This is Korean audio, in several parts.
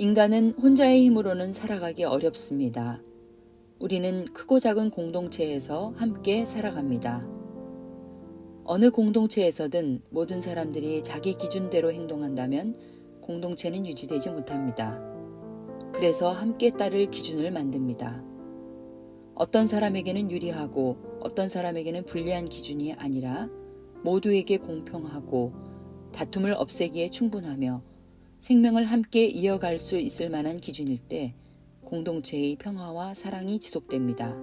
인간은 혼자의 힘으로는 살아가기 어렵습니다. 우리는 크고 작은 공동체에서 함께 살아갑니다. 어느 공동체에서든 모든 사람들이 자기 기준대로 행동한다면 공동체는 유지되지 못합니다. 그래서 함께 따를 기준을 만듭니다. 어떤 사람에게는 유리하고 어떤 사람에게는 불리한 기준이 아니라 모두에게 공평하고 다툼을 없애기에 충분하며 생명을 함께 이어갈 수 있을 만한 기준일 때 공동체의 평화와 사랑이 지속됩니다.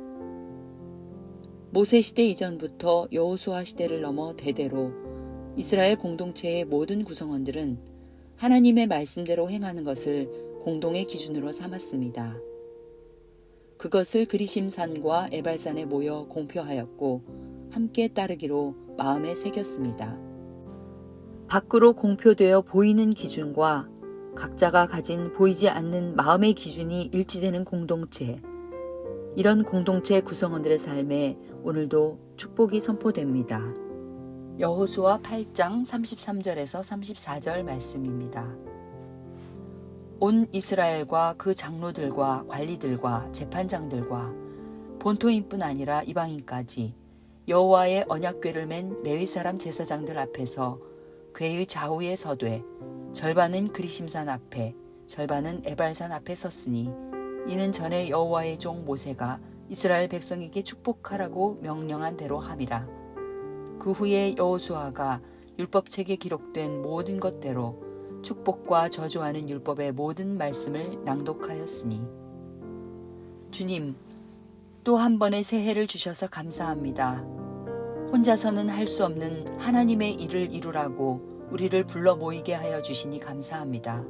모세 시대 이전부터 여호수아 시대를 넘어 대대로 이스라엘 공동체의 모든 구성원들은 하나님의 말씀대로 행하는 것을 공동의 기준으로 삼았습니다. 그것을 그리심산과 에발산에 모여 공표하였고 함께 따르기로 마음에 새겼습니다. 밖으로 공표되어 보이는 기준과 각자가 가진 보이지 않는 마음의 기준이 일치되는 공동체. 이런 공동체 구성원들의 삶에 오늘도 축복이 선포됩니다. 여호수아 8장 33절에서 34절 말씀입니다. 온 이스라엘과 그 장로들과 관리들과 재판장들과 본토인뿐 아니라 이방인까지 여호와의 언약궤를 맨 레위 사람 제사장들 앞에서 궤의 좌우에 서되 절반은 그리심산 앞에 절반은 에발산 앞에 섰으니 이는 전에 여호와의 종 모세가 이스라엘 백성에게 축복하라고 명령한 대로 함이라. 그 후에 여호수아가 율법책에 기록된 모든 것대로 축복과 저주하는 율법의 모든 말씀을 낭독하였으니 주님 또 한 번의 새해를 주셔서 감사합니다. 혼자서는 할 수 없는 하나님의 일을 이루라고 우리를 불러 모이게 하여 주시니 감사합니다.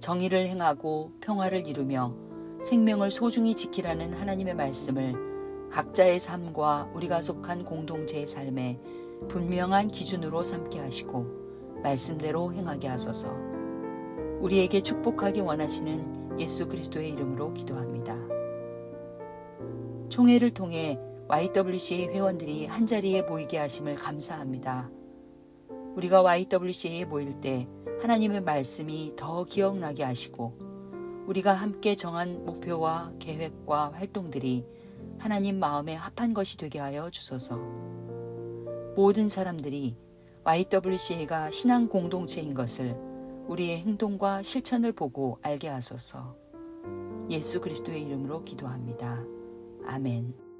정의를 행하고 평화를 이루며 생명을 소중히 지키라는 하나님의 말씀을 각자의 삶과 우리가 속한 공동체의 삶에 분명한 기준으로 삼게 하시고 말씀대로 행하게 하소서. 우리에게 축복하기 원하시는 예수 그리스도의 이름으로 기도합니다. 총회를 통해 YWCA 회원들이 한자리에 모이게 하심을 감사합니다. 우리가 YWCA에 모일 때 하나님의 말씀이 더 기억나게 하시고 우리가 함께 정한 목표와 계획과 활동들이 하나님 마음에 합한 것이 되게 하여 주소서. 모든 사람들이 YWCA가 신앙 공동체인 것을 우리의 행동과 실천을 보고 알게 하소서. 예수 그리스도의 이름으로 기도합니다. 아멘.